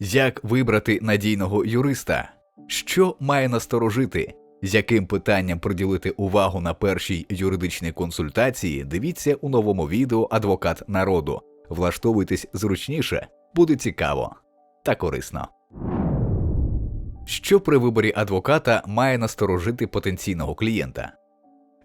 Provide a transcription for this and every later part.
Як вибрати надійного юриста? Що має насторожити? З яким питанням приділити увагу на першій юридичній консультації, дивіться у новому відео Адвокат народу. Влаштовуйтесь зручніше, буде цікаво та корисно. Що при виборі адвоката має насторожити потенційного клієнта?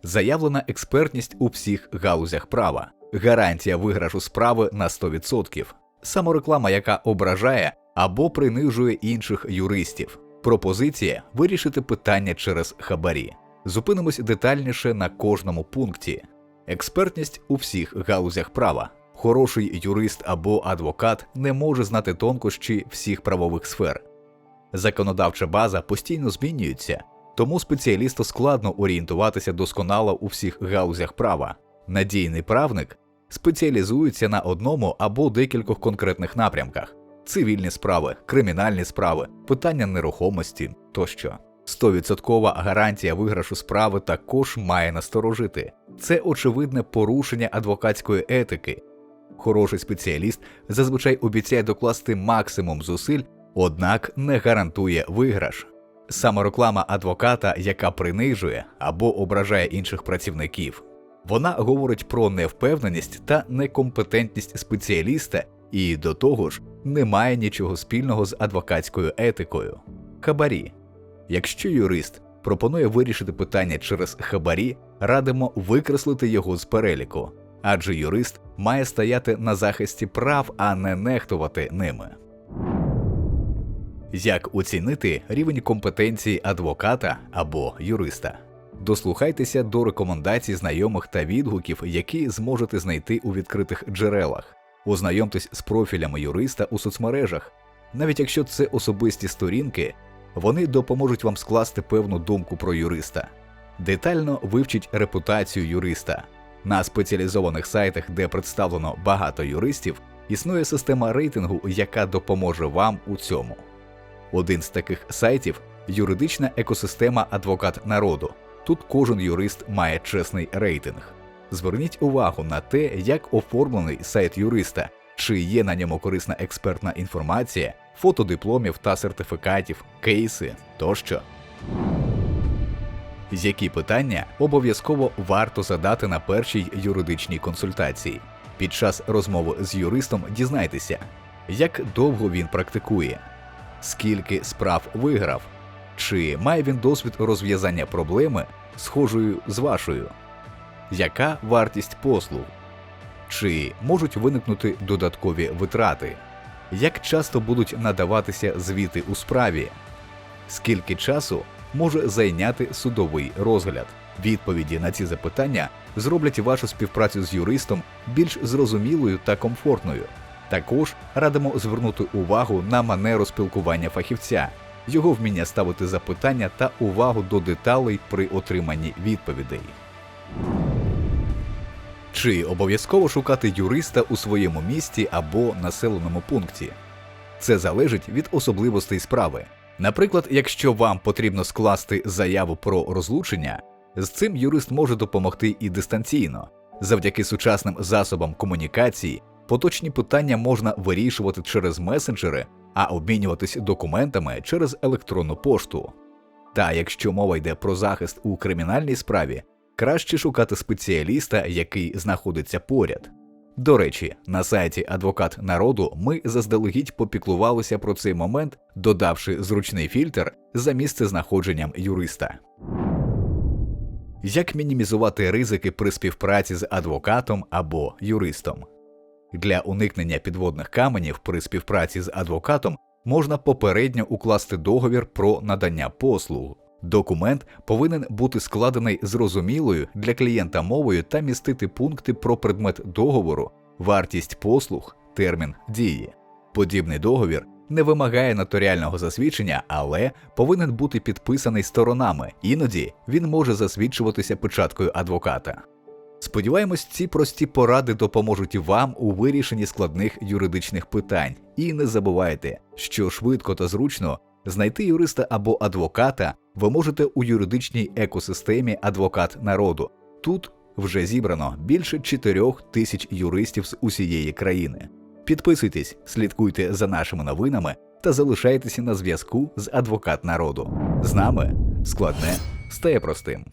Заявлена експертність у всіх галузях права, гарантія виграшу справи на 100%, самореклама, яка ображає або принижує інших юристів, пропозиція вирішити питання через хабарі. Зупинимось детальніше на кожному пункті. Експертність у всіх галузях права. Хороший юрист або адвокат не може знати тонкощі всіх правових сфер. Законодавча база постійно змінюється, тому спеціалісту складно орієнтуватися досконало у всіх галузях права. Надійний правник спеціалізується на одному або декількох конкретних напрямках: цивільні справи, кримінальні справи, питання нерухомості тощо. Стовідсоткова гарантія виграшу справи також має насторожити. Це очевидне порушення адвокатської етики. Хороший спеціаліст зазвичай обіцяє докласти максимум зусиль, однак не гарантує виграш. Самореклама адвоката, яка принижує або ображає інших працівників, вона говорить про невпевненість та некомпетентність спеціаліста і до того ж не має нічого спільного з адвокатською етикою. Хабарі. Якщо юрист пропонує вирішити питання через хабарі, радимо викреслити його з переліку, адже юрист має стояти на захисті прав, а не нехтувати ними. Як оцінити рівень компетенції адвоката або юриста? Дослухайтеся до рекомендацій знайомих та відгуків, які зможете знайти у відкритих джерелах. Ознайомтесь з профілями юриста у соцмережах. Навіть якщо це особисті сторінки, вони допоможуть вам скласти певну думку про юриста. Детально вивчіть репутацію юриста. На спеціалізованих сайтах, де представлено багато юристів, існує система рейтингу, яка допоможе вам у цьому. Один з таких сайтів юридична екосистема Адвокат народу. Тут кожен юрист має чесний рейтинг. Зверніть увагу на те, як оформлений сайт юриста, чи є на ньому корисна експертна інформація, фото дипломів та сертифікатів, кейси тощо. Які питання обов'язково варто задати на першій юридичній консультації? Під час розмови з юристом дізнайтеся, як довго він практикує, скільки справ виграв, чи має він досвід розв'язання проблеми, схожою з вашою, яка вартість послуг, чи можуть виникнути додаткові витрати, як часто будуть надаватися звіти у справі, скільки часу може зайняти судовий розгляд. Відповіді на ці запитання зроблять вашу співпрацю з юристом більш зрозумілою та комфортною. Також радимо звернути увагу на манеру спілкування фахівця, його вміння ставити запитання та увагу до деталей при отриманні відповідей. Чи обов'язково шукати юриста у своєму місті або населеному пункті? Це залежить від особливостей справи. Наприклад, якщо вам потрібно скласти заяву про розлучення, з цим юрист може допомогти і дистанційно. Завдяки сучасним засобам комунікації поточні питання можна вирішувати через месенджери, а обмінюватись документами через електронну пошту. Та якщо мова йде про захист у кримінальній справі, краще шукати спеціаліста, який знаходиться поряд. До речі, на сайті Адвокат народу ми заздалегідь попіклувалися про цей момент, додавши зручний фільтр за місце знаходженням юриста. Як мінімізувати ризики при співпраці з адвокатом або юристом? Для уникнення підводних каменів при співпраці з адвокатом можна попередньо укласти договір про надання послуг. Документ повинен бути складений зрозумілою для клієнта мовою та містити пункти про предмет договору, вартість послуг, термін дії. Подібний договір не вимагає нотаріального засвідчення, але повинен бути підписаний сторонами, іноді він може засвідчуватися печаткою адвоката. Сподіваємось, ці прості поради допоможуть вам у вирішенні складних юридичних питань. І не забувайте, що швидко та зручно знайти юриста або адвоката ви можете у юридичній екосистемі Адвокат народу. Тут вже зібрано більше 4 тисяч юристів з усієї країни. Підписуйтесь, слідкуйте за нашими новинами та залишайтеся на зв'язку з адвокат народу. З нами складне стає простим.